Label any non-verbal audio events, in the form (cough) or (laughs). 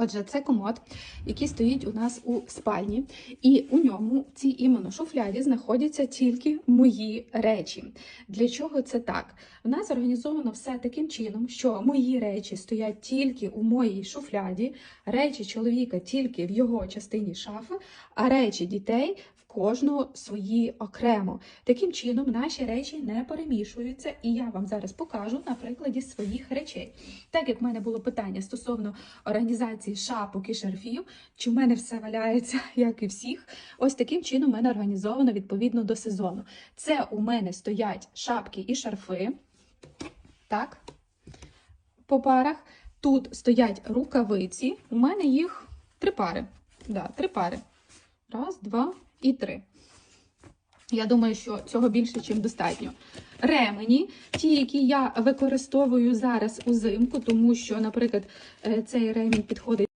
Отже, це комод, який стоїть у нас у спальні, і у ньому в цій іменно шуфляді знаходяться тільки мої речі. Для чого це так? У нас організовано все таким чином, що мої речі стоять тільки у моїй шуфляді, речі чоловіка тільки в його частині шафи, а речі дітей в кожного свої окремо. Таким чином наші речі не перемішуються, і я вам зараз покажу на прикладі своїх речей. Так як в мене було питання стосовно організації шапок і шарфів, чи в мене все валяється, (laughs) як і всіх, ось таким чином в мене організовано відповідно до сезону. Це у мене стоять шапки і шарфи. Так, по парах. Тут стоять рукавиці. У мене їх три пари. Да, три пари. Раз, два і три. Я думаю, що цього більше, ніж достатньо. Ремені, ті, які я використовую зараз узимку, тому що, наприклад, е, цей ремінь підходить.